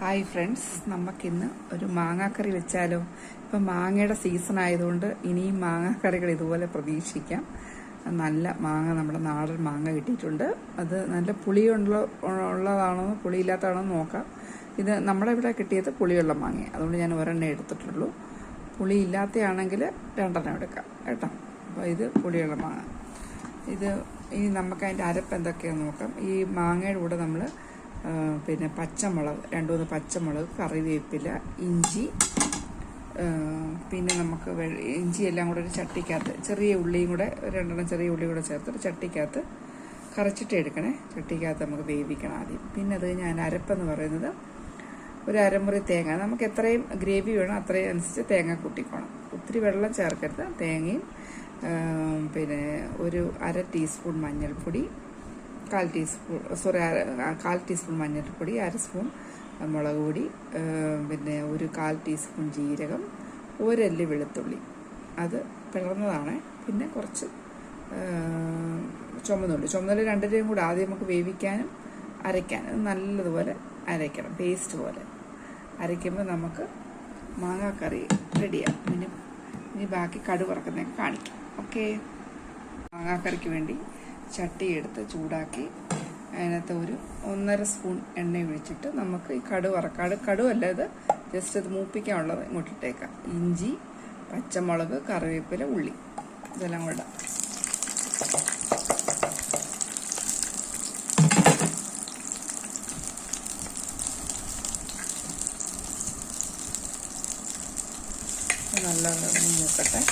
Hi friends നമുക്കിന്ന് ഒരു മാങ്ങാക്കറി വെച്ചാലോ? ഇപ്പം മാങ്ങയുടെ സീസൺ ആയതുകൊണ്ട് ഇനിയും മാങ്ങാക്കറികൾ ഇതുപോലെ പ്രതീക്ഷിക്കാം. നല്ല മാങ്ങ നമ്മുടെ നാടൻ മാങ്ങ കിട്ടിയിട്ടുണ്ട്. അത് നല്ല പുളിയുള്ള ഉള്ളതാണോ പുളിയില്ലാത്തതാണോ നോക്കാം. ഇത് നമ്മുടെ ഇവിടെ കിട്ടിയത് പുളിയുള്ള മാങ്ങ. അതുകൊണ്ട് ഞാൻ ഒരെണ്ണം എടുത്തിട്ടുള്ളൂ. പുളി ഇല്ലാത്തയാണെങ്കിൽ രണ്ടെണ്ണം എടുക്കാം കേട്ടോ? അപ്പോൾ ഇത് പുളിയുള്ള മാങ്ങ. ഇത് ഇനി നമുക്ക് അതിന്റെ അരപ്പ് എന്തൊക്കെയാണെന്ന് നോക്കാം. ഈ മാങ്ങയുടെ കൂടെ നമ്മൾ പിന്നെ പച്ചമുളക് രണ്ട് മൂന്ന് പച്ചമുളക് കറിവേപ്പില ഇഞ്ചി പിന്നെ നമുക്ക് ഇഞ്ചി എല്ലാം കൂടെ ഒരു ചട്ടിക്കകത്ത് ചെറിയ ഉള്ളിയും കൂടെ രണ്ടെണ്ണം ചെറിയ ഉള്ളി കൂടെ ചേർത്തിട്ട് ചട്ടിക്കകത്ത് കറച്ചിട്ട് എടുക്കണേ. ചട്ടിക്കകത്ത് നമുക്ക് വേവിക്കണം ആദ്യം. പിന്നെ അത് ഞാൻ അരപ്പെന്ന് പറയുന്നത് ഒരു അരമുറി തേങ്ങ. നമുക്ക് എത്രയും ഗ്രേവി വേണം അത്രയും അനുസരിച്ച് തേങ്ങ കൂട്ടിക്കോണം. ഒത്തിരി വെള്ളം ചേർക്കരുത്. തേങ്ങയും പിന്നെ ഒരു അര ടീസ്പൂൺ മഞ്ഞൾപ്പൊടി കാൽ ടീസ്പൂൺ സോറി കാൽ ടീസ്പൂൺ മഞ്ഞൾപ്പൊടി അര സ്പൂൺ മുളക് പൊടി പിന്നെ ഒരു കാൽ ടീസ്പൂൺ ജീരകം ഒരല്ലി വെളുത്തുള്ളി. അത് പിളർന്നതാണ്. പിന്നെ കുറച്ച് ചുമന്നുള്ളി. ചുമന്നുള്ളി രണ്ടിനെയും കൂടെ ആദ്യം നമുക്ക് വേവിക്കാനും അരയ്ക്കാനും. നല്ലതുപോലെ അരയ്ക്കണം പേസ്റ്റ് പോലെ. അരയ്ക്കുമ്പോൾ നമുക്ക് മാങ്ങാക്കറി റെഡിയാകും ഇനി ഇനി ബാക്കി കടുവറക്കുന്നതൊക്കെ കാണിക്കാം. ഓക്കെ. മാങ്ങാക്കറിക്ക് വേണ്ടി ചട്ടി എടുത്ത് ചൂടാക്കി അതിനകത്ത് ഒരു ഒന്നര സ്പൂൺ എണ്ണ ഒഴിച്ചിട്ട് നമുക്ക് ഈ കടു വറക്കാട് കടുവല്ല ഇത് ജസ്റ്റ് ഇത് മൂപ്പിക്കാനുള്ളത് ഇങ്ങോട്ടിട്ടേക്കാം. ഇഞ്ചി പച്ചമുളക് കറിവേപ്പില ഉള്ളി. ഇതെല്ലാം കൂടെ ഇടാം ഇത് നല്ലോണം മൂക്കട്ടെ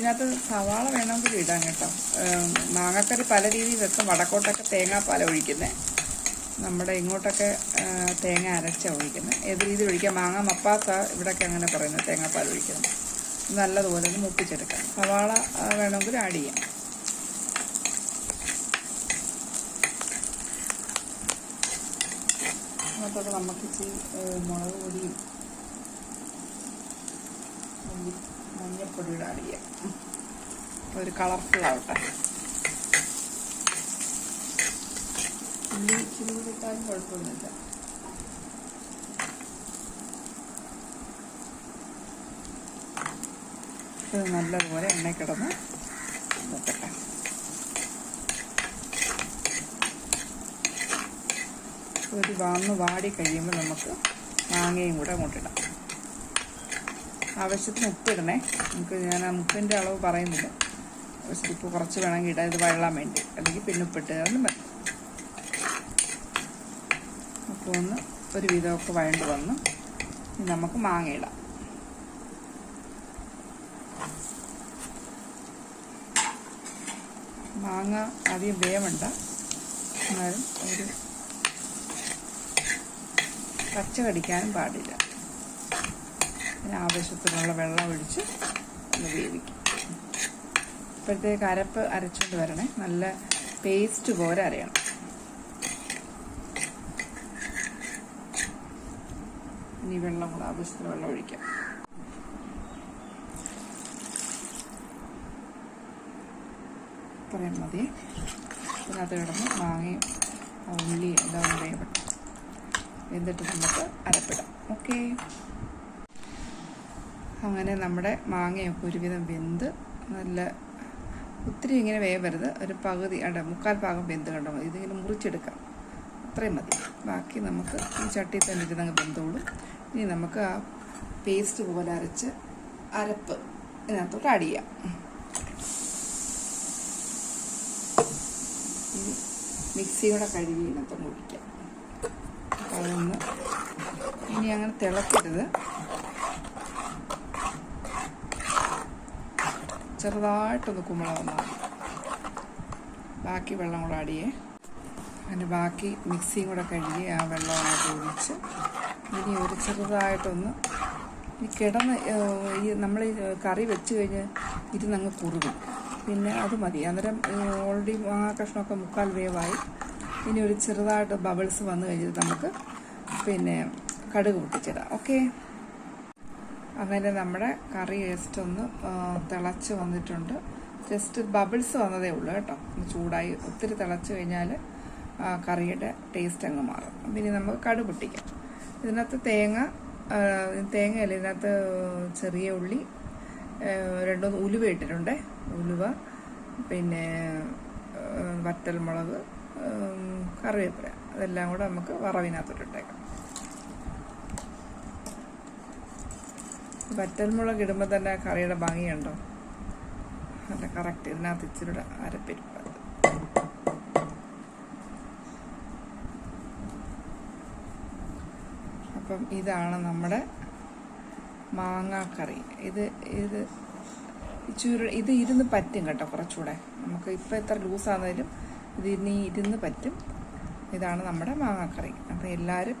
ഇതിനകത്ത് സവാള വേണമെങ്കിൽ ഇടാം കേട്ടോ. മാങ്ങക്കറി പല രീതിയിൽ വെക്കും. വടക്കോട്ടൊക്കെ തേങ്ങാപ്പാല ഒഴിക്കുന്നത് നമ്മുടെ ഇങ്ങോട്ടൊക്കെ തേങ്ങ അരച്ച ഒഴിക്കുന്നത് ഏത് രീതിയിൽ ഒഴിക്കാം? മാങ്ങ മപ്പാസ ഇവിടെയൊക്കെ അങ്ങനെ പറയുന്നത് തേങ്ങാപ്പാൽ ഒഴിക്കുന്നത്. നല്ലതുപോലെ ഒന്ന് മുപ്പിച്ചെടുക്കാം. സവാള വേണമെങ്കിൽ ആഡ് ചെയ്യാം. അതിനകത്തോട്ട് നമുക്ക് മുളക് പൊടിയും മഞ്ഞപ്പൊടിയുടെ ആഡ് ചെയ്യാം. ഒരു കളർഫുൾ ആവട്ടെ ഉള്ളി ഇച്ചിരി കൂടി ഇട്ടാലും കുഴപ്പമൊന്നുമില്ല. ഇത് നല്ലതുപോലെ എണ്ണ കിടന്ന് നോക്കട്ടെ ഒരു വന്ന് വാടി കഴിയുമ്പോൾ നമുക്ക് മാങ്ങയും കൂടെ അങ്ങോട്ടിടാം ആവശ്യത്തിന് ഉപ്പിടണേ നമുക്ക് ഞാൻ ആ ഉപ്പിന്റെ അളവ് പറയുന്നില്ല. ആവശ്യത്തിന് ഉപ്പ് കുറച്ച് വേണമെങ്കിൽ ഇടാം. ഇത് വെള്ളം വേണ്ടി. അല്ലെങ്കിൽ പിന്നെ ഉപ്പിട്ട് കാരണം മതി അപ്പോൾ ഒന്ന് ഒരു വിധമൊക്കെ വഴണ്ട് വന്നു. നമുക്ക് മാങ്ങ ഇടാം. മാങ്ങ ആദ്യം വേവണ്ട. എന്നാലും ഒരു പച്ച കടിക്കാനും പാടില്ല. അതിന് ആവശ്യത്തിനുള്ള വെള്ളം ഒഴിച്ച് ഒന്ന് വേവിക്കും. ഇപ്പോഴത്തേക്ക് അരപ്പ് അരച്ചുകൊണ്ട് വരണേ. നല്ല പേസ്റ്റ് പോലെ അരയണം. ഇനി വെള്ളം കൂടെ ആവശ്യത്തിന് വെള്ളം ഒഴിക്കാം. ഇത്രയും മതി. അതിനകത്ത് കിടന്ന് മാങ്ങയും ഉള്ളി എല്ലാം വേവട്ടെ എന്നിട്ട് നമുക്ക് അരപ്പിടാം. ഓക്കെ. അങ്ങനെ നമ്മുടെ മാങ്ങയൊക്കെ ഒരുവിധം വെന്ത് നല്ല ഒത്തിരി ഇങ്ങനെ വേവരുത്. ഒരു പകുതി അട മുക്കാൽ ഭാഗം വെന്ത് കണ്ടോ? മതി ഇതിങ്ങനെ മുറിച്ചെടുക്കാം. അത്രയും മതി. ബാക്കി നമുക്ക് ഈ ചട്ടിയിൽ തന്നെ ഇരുന്നങ്ങ് വെന്തോളും. ഇനി നമുക്ക് ആ പേസ്റ്റ് പോലെ അരച്ച് അരപ്പ് ഇതിനകത്തോട്ട് ആഡ് ചെയ്യാം. ഇനി മിക്സി കൂടെ കഴുകി ഇതിനകത്തൊന്ന് ഒഴിക്കാം. അതൊന്ന് ഇനി അങ്ങനെ തിളക്കരുത്. ചെറുതായിട്ടൊന്ന് കുമ്പളാവുന്ന മതി. ബാക്കി വെള്ളം കൂടെ ആടിയേ അതിന്റെ ബാക്കി മിക്സിയും കൂടെ കഴുകി ആ വെള്ളം അങ്ങോട്ട് ഒഴിച്ച് ഇനി ഒരു ചെറുതായിട്ടൊന്ന് ഈ കിടന്ന് ഈ നമ്മൾ കറി വെച്ച് കഴിഞ്ഞ് ഇരുന്നങ്ങ് കുറുകും. പിന്നെ അത് മതി. അന്നേരം ഓൾറെഡി ആ കഷ്ണമൊക്കെ മുക്കാൽ വേവായി. ഇനി ഒരു ചെറുതായിട്ട് ബബിൾസ് വന്നു കഴിഞ്ഞിട്ട് നമുക്ക് പിന്നെ കടുക് പൊട്ടിച്ചിടാം. ഓക്കെ? അങ്ങനെ നമ്മുടെ കറി ജസ്റ്റ് ഒന്ന് തിളച്ച് വന്നിട്ടുണ്ട്. ജസ്റ്റ് ബബിൾസ് വന്നതേ ഉള്ളൂ കേട്ടോ. ചൂടായി ഒത്തിരി തിളച്ച് കഴിഞ്ഞാൽ കറിയുടെ ടേസ്റ്റ് അങ്ങ് മാറും. പിന്നെ നമുക്ക് കടു പൊട്ടിക്കാം. ഇതിനകത്ത് തേങ്ങ തേങ്ങയല്ല ഇതിനകത്ത് ചെറിയ ഉള്ളി ആ, രണ്ടുമൂന്ന് ഉലുവ ഇട്ടിട്ടുണ്ട്. ഉലുവ പിന്നെ വറ്റൽമുളക് കറിവേപ്പില. അതെല്ലാം കൂടെ നമുക്ക് വറവിനകത്തോട്ടിട്ടേക്കാം വറ്റൽമുളക് ഇടുമ്പോൾ തന്നെ കറിയുടെ ഭംഗിയുണ്ടോ? അല്ല കറക്റ്റ് ഇതിനകത്ത് ഇച്ചിരി അരപ്പിരിപ്പ് അപ്പം ഇതാണ് നമ്മുടെ മാങ്ങാക്കറി. ഇത് ഇത് ചുരു ഇത് ഇരുന്ന് പറ്റും കേട്ടോ കുറച്ചുകൂടെ. നമുക്ക് ഇപ്പം എത്ര ലൂസാണെങ്കിലും ഇത് ഇനി ഇരുന്ന് പറ്റും. ഇതാണ് നമ്മുടെ മാങ്ങാക്കറി. അപ്പം എല്ലാവരും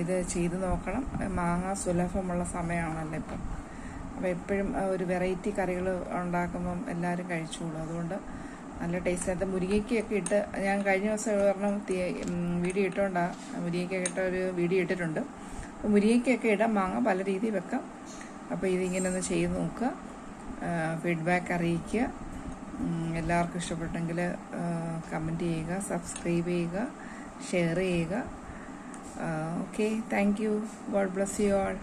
ഇത് ചെയ്ത് നോക്കണം. മാങ്ങ സുലഭമുള്ള സമയമാണല്ലോ ഇപ്പം. അപ്പോൾ എപ്പോഴും ഒരു വെറൈറ്റി കറികൾ ഉണ്ടാക്കുമ്പം എല്ലാവരും കഴിച്ചോളൂ. അതുകൊണ്ട് നല്ല ടേസ്റ്റ്. അത് മുരിങ്ങയ്ക്കൊക്കെ ഇട്ട് ഞാൻ കഴിഞ്ഞ ദിവസം ഒരെണ്ണം വീഡിയോ ഇട്ടുകൊണ്ടാണ് മുരിങ്ങയ്ക്കൊക്കെ ഇട്ട ഒരു വീഡിയോ ഇട്ടിട്ടുണ്ട്. അപ്പോൾ മുരിങ്ങയ്ക്കൊക്കെ ഇടാം. മാങ്ങ പല രീതിയിൽ വെക്കാം. അപ്പോൾ ഇതിങ്ങനെ ഒന്ന് ചെയ്ത് നോക്കുക. ഫീഡ്ബാക്ക് അറിയിക്കുക. എല്ലാവർക്കും ഇഷ്ടപ്പെട്ടെങ്കിൽ കമന്റ് ചെയ്യുക സബ്സ്ക്രൈബ് ചെയ്യുക ഷെയർ ചെയ്യുക. uh, okay thank you. God bless you all.